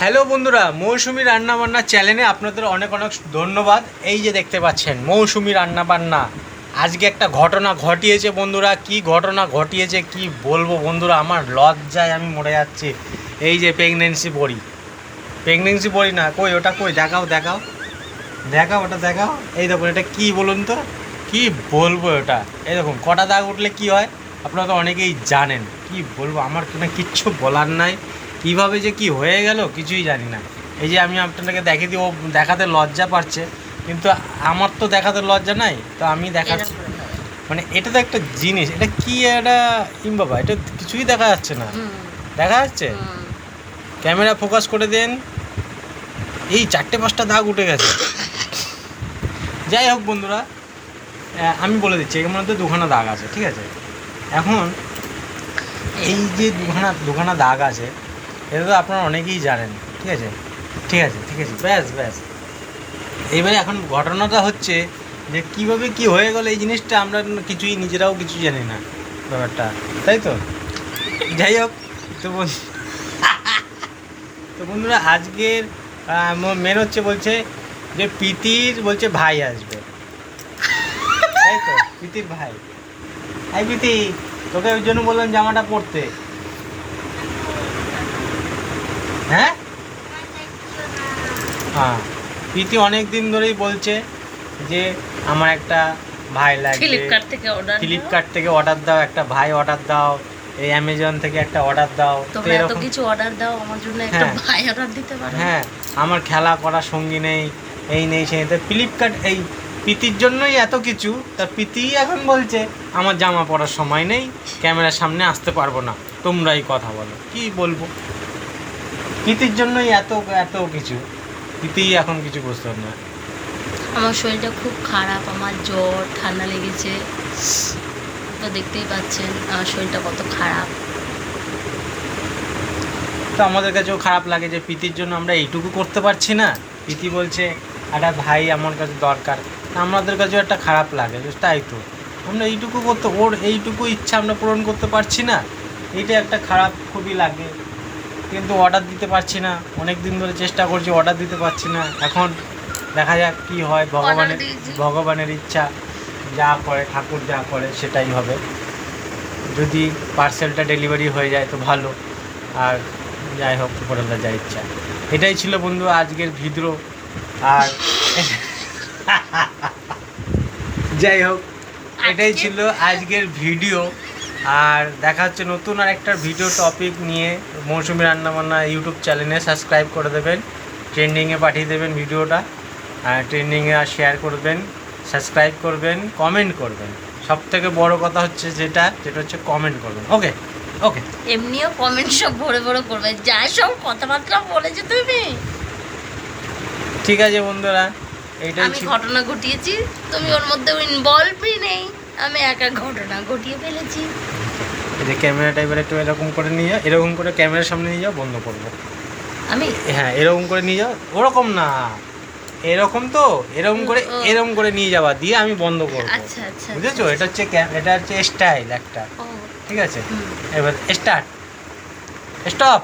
Hello বন্ধুরা, মৌসুমি রান্নাবান্না চ্যানেলে আপনাদের অনেক অনেক ধন্যবাদ। এই যে দেখতে পাচ্ছেন, মৌসুমি রান্নাবান্না। আজকে একটা ঘটনা ঘটিয়েছে বন্ধুরা, কি ঘটনা ঘটিয়েছে কি বলব বন্ধুরা, আমার লজ্জায় আমি মরে যাচ্ছি। এই যে প্রেগনেন্সি বড়ি প্রেগনেন্সি বড়ি না, কই ওটা কই? দেখাও দেখাও। দেখাও, ওটা দেখাও। এই দেখুন, এটা কি বলুন তো? কি বলব ওটা এই দেখুন, কটা দাগ উঠলে কি হয়? আপনারা তো অনেকেই জানেন, কি বলব? আমার কোনো কিচ্ছু বলার নাই। কীভাবে যে কি হয়ে গেল কিছুই জানি না। এই যে আমি আপনাদেরকে দেখিয়ে দিই ও দেখাতে লজ্জা পাচ্ছে কিন্তু আমার তো দেখাতে লজ্জা নাই তো আমি দেখাচ্ছি। মানে এটা তো একটা জিনিস এটা কি এটা ইম বাবা এটা কিছুই দেখা যাচ্ছে না। দেখা যাচ্ছে? ক্যামেরা ফোকাস করে দেন। এই চারটে পাঁচটা দাগ উঠে গেছে। যাই হোক বন্ধুরা আমি বলে দিচ্ছি এর মধ্যে দুখানা দাগ আছে ঠিক আছে? এখন এই যে দুখানা দুখানা দাগ আছে এটা তো আপনারা অনেকেই জানেন, ঠিক আছে? ঠিক আছে ঠিক আছে, ব্যাস ব্যাস। এবারে এখন ঘটনাটা হচ্ছে যে কীভাবে কি হয়ে গেলো এই জিনিসটা আমরা কিছুই, নিজেরাও কিছু জানি না ব্যাপারটা, তাই তো? যাই হোক, তো তো বন্ধুরা, আজকের মেন হচ্ছে বলছে যে প্রীতির বলছে ভাই আসবে। তাই তো? প্রীতির ভাই। হাই প্রীতি, তোকে ওই জন্য বললাম জামাটা পরতে। হ্যাঁ? হ্যাঁ। প্রীতি অনেক দিন ধরেই বলছে যে আমার একটা ভাই লাগবে। ফ্লিপকার্ট থেকে অর্ডার ফ্লিপকার্ট থেকে অর্ডার দাও একটা ভাই অর্ডার দাও এই অ্যামাজন থেকে একটা অর্ডার দাও। তো তোমরা এত কিছু অর্ডার দাও আমার জন্য একটা হ্যাঁ। ভাই অর্ডার দিতে পারো। হ্যাঁ আমার খেলা করার সঙ্গী নেই এই নেই সেই তো ফ্লিপকার্ট এই প্রীতির জন্যই এত কিছু। তা প্রীতি এখন বলছে আমার জামা পরার সময় নেই ক্যামেরার সামনে আসতে পারব না। তোমরাই কথা বলো কি বলব? প্রীতির জন্যই এত এত কিছু। প্রীতি এখন কিছু বুঝতে পারে না আমার শরীরটা খুব খারাপ আমার জ্বর ঠান্ডা লেগেছে। তো দেখতেই পাচ্ছেন আমার শরীরটা কত খারাপ। তো আমাদের কাছেও খারাপ লাগে যে প্রীতির জন্য আমরা এইটুকু করতে পারছি না। প্রীতি বলছে একটা ভাই আমার কাছে দরকার। আমাদের কাছেও একটা খারাপ লাগে তাই তো। আমরা এইটুকু করতে ওর এইটুকু ইচ্ছা আমরা পূরণ করতে পারছি না। এটা একটা খারাপ খুবই লাগে। কিন্তু অর্ডার দিতে পারছি না। অনেক দিন ধরে চেষ্টা করছি অর্ডার দিতে পারছি না। এখন দেখা যাক কি হয় ভগবানের ভগবানের ইচ্ছা যা করে ঠাকুর যা করে সেটাই হবে। যদি পার্সেলটা ডেলিভারি হয়ে যায় তো ভালো। আর যাই হোক উপরওয়ালা যা ইচ্ছা। এটাই ছিল বন্ধু আজকের ভিডিও। আর যাই হোক এটাই ছিল আজকের ভিডিও। আর দেখা হচ্ছে নতুন আর একটা ভিডিও টপিক নিয়ে। মৌসুমি রান্নাবান্না ইউটিউব চ্যানেলে সাবস্ক্রাইব করে দেবেন ট্রেন্ডিংয়ে পাঠিয়ে দেবেন ভিডিওটা আর ট্রেন্ডিংয়ে আর শেয়ার করবেন সাবস্ক্রাইব করবেন কমেন্ট করবেন। সব থেকে বড় কথা হচ্ছে যেটা যেটা হচ্ছে কমেন্ট করবেন। ওকে ওকে এমনিও কমেন্ট সব ভরে ভরে করবে। যা সব কথাবার্তা বলেছ তুমি। ঠিক আছে বন্ধুরা এইটাই আমি ঘটনা ঘটিয়েছি তুমি ওর মধ্যে ইনভলভই নেই। আমি একা ঘটনা ঘটিয়ে ফেলেছি। এই যে ক্যামেরাটা এবার একটু এরকম করে নিয়ে যাও এরকম করে ক্যামেরার সামনে নিয়ে যাও বন্ধ করব। আমি? হ্যাঁ এরকম করে নিয়ে যাও ওরকম না। এরকম তো এরকম করে। এরকম করে নিয়ে যাওয়া দিয়ে আমি বন্ধ করব। আচ্ছা আচ্ছা বুঝেছ? এটা হচ্ছে এটা হচ্ছে স্টাইল একটা। ঠিক আছে? এবার স্টার্ট স্টপ